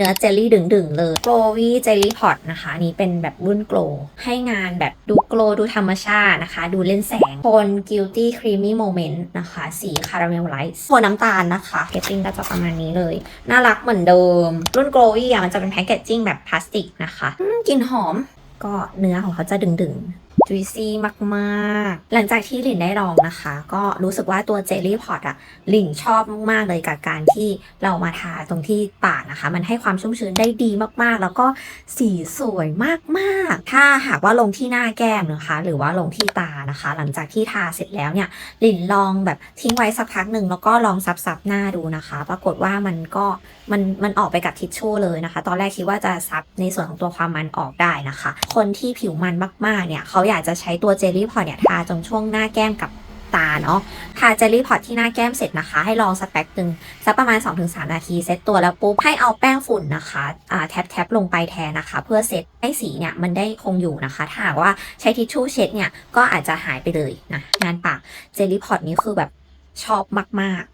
เนื้อเจลลี่ดึงๆ เลย g l o w y Jelly Pot นะคะ นี้เป็นแบบรุ่น Glow ให้งานแบบดูโกลดูธรรมชาตินะคะ ดูเล่นแสงโทน Guilty Creamy Moment นะคะ สีคาราเมลไลท์โทนน้ำตาลนะคะแพคเกจจิ้งก็จะประมาณนี้เลย น่ารักเหมือนเดิม รุ่น g l o w y อะมันจะเป็นแพคเกจจิ้งแบบพลาสติกนะคะกลิ่นหอม ก็เนื้อของเขาจะดึงๆ จุยซี่มากๆ หลังจากที่หลินได้ลองนะคะ ก็รู้สึกว่าตัวเจลลี่พอตอะหลินชอบมากๆเลยกับการที่เรามาทาตรงที่ปากนะคะ มันให้ความชุ่มชื้นได้ดีมากๆ แล้วก็สีสวยมากๆ ถ้าหากว่าลงที่หน้าแก้มนะคะ หรือว่าลงที่ตานะคะ หลังจากที่ทาเสร็จแล้วเนี่ยหลินลองแบบทิ้งไว้สักพักหนึ่งแล้วก็ลองซับๆหน้าดูนะคะ ปรากฏว่ามันก็มันมันออกไปกับทิชชู่เลยนะคะ ตอนแรกคิดว่าจะซับในส่วนของตัวความมันออกได้นะคะ คนที่ผิวมันมากๆเนี่ยเขาอยากจะใช้ตัวเจลลี่พอตเนี่ยทาตรงช่วงหน้าแก้มกับตาเนาะทาเจลลี่พอตที่หน้าแก้มเสร็จนะคะ ให้ลองสักแป๊บหนึ่งสักประมาณ 2-3 นาทีเซตตัวแล้วปุ๊บ ให้เอาแป้งฝุ่นนะคะแทบแทบลงไปแทนนะคะ เพื่อเซตให้สีเนี่ยมันได้คงอยู่นะคะ ถ้าหากว่าใช้ทิชชู่เช็ดเนี่ย ก็อาจจะหายไปเลยนะงานปากเจลลี่พอตนี้คือแบบชอบมาก ๆ